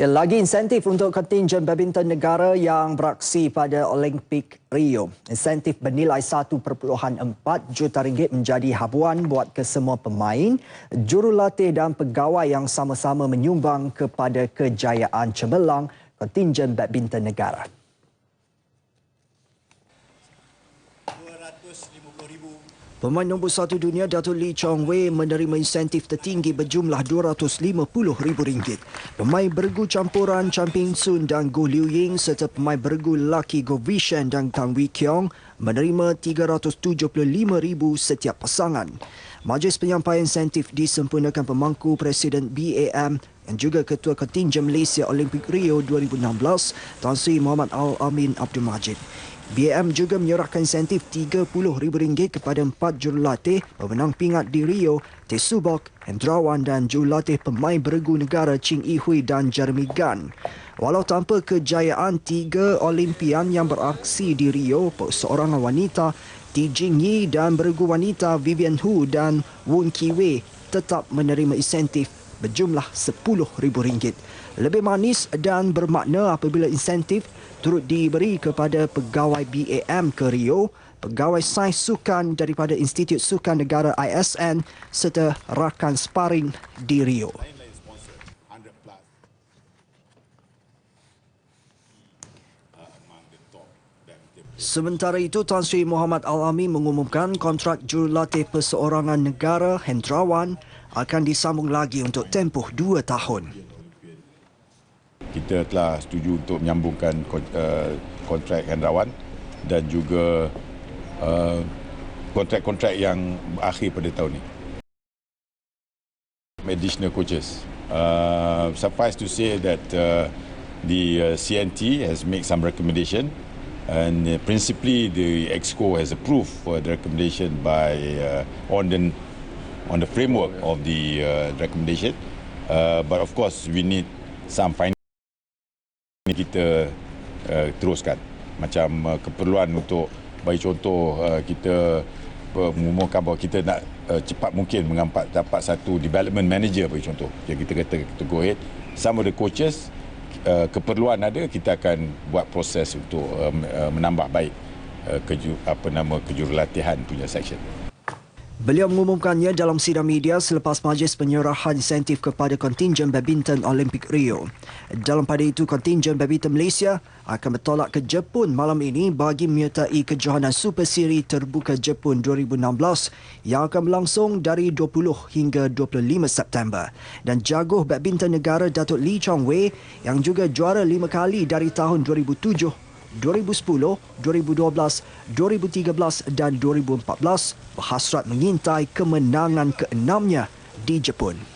Ya, lagi insentif untuk kontingen badminton negara yang beraksi pada Olimpik Rio. Insentif bernilai 1.4 juta ringgit menjadi habuan buat kesemua pemain, jurulatih dan pegawai yang sama-sama menyumbang kepada kejayaan cemerlang kontingen badminton negara. Pemain nombor satu dunia Datuk Lee Chong Wei menerima insentif tertinggi berjumlah RM250,000. Pemain bergu campuran Chan Ping Sun dan Goh Liu Ying serta pemain bergu lelaki Goh Vishen dan Tang Wee Kiong menerima RM375,000 setiap pasangan. Majlis penyampaian insentif disempurnakan pemangku Presiden BAM dan juga Ketua Kontingen Malaysia Olimpik Rio 2016, Tan Sri Muhammad Al-Amin Abdul Majid. BAM juga menyerahkan insentif RM30,000 kepada empat jurulatih pemenang pingat di Rio, Tesubok, Hendrawan dan jurulatih pemain beregu negara Ching Yi Hui dan Jeremy Gan. Walau tanpa kejayaan tiga Olimpian yang beraksi di Rio, seorang wanita Ti Jing Yi dan beregu wanita Vivian Hu dan Woon Ki Wei tetap menerima insentif berjumlah RM10,000. Lebih manis dan bermakna apabila insentif turut diberi kepada pegawai BAM ke Rio, pegawai sains sukan daripada Institut Sukan Negara ISN serta rakan sparring di Rio. Sementara itu, Tan Sri Muhammad Al-Amin mengumumkan kontrak jurulatih perseorangan negara Hendrawan akan disambung lagi untuk tempoh dua tahun. Kita telah setuju untuk menyambungkan uh, kontrak Hendrawan dan juga uh, kontrak-kontrak yang berakhir pada tahun ini. Additional coaches. Uh, suffice to say that uh, the uh, CNT has made some recommendation and uh, principally the exco has approved for the recommendation by uh, on the on the framework of the uh, recommendation. Uh, but of course we need some final kita uh, teruskan. Macam uh, keperluan untuk bagi contoh uh, kita mengumumkan bahawa kita nak uh, cepat mungkin mengampat dapat satu development manager bagi contoh. Yang kita kata kita go ahead. Some of the coaches uh, keperluan ada kita akan buat proses untuk uh, menambah baik uh, keju, apa nama kejurulatihan punya section. Beliau mengumumkannya dalam sidang media selepas majlis penyerahan insentif kepada kontingen badminton Olimpik Rio. Dalam pada itu, kontingen badminton Malaysia akan bertolak ke Jepun malam ini bagi menyertai kejohanan Super Series Terbuka Jepun 2016 yang akan berlangsung dari 20 hingga 25 September. Dan jaguh badminton negara Datuk Lee Chong Wei yang juga juara lima kali dari tahun 2007 2010, 2012, 2013 dan 2014 berhasrat mengintai kemenangan keenamnya di Jepun.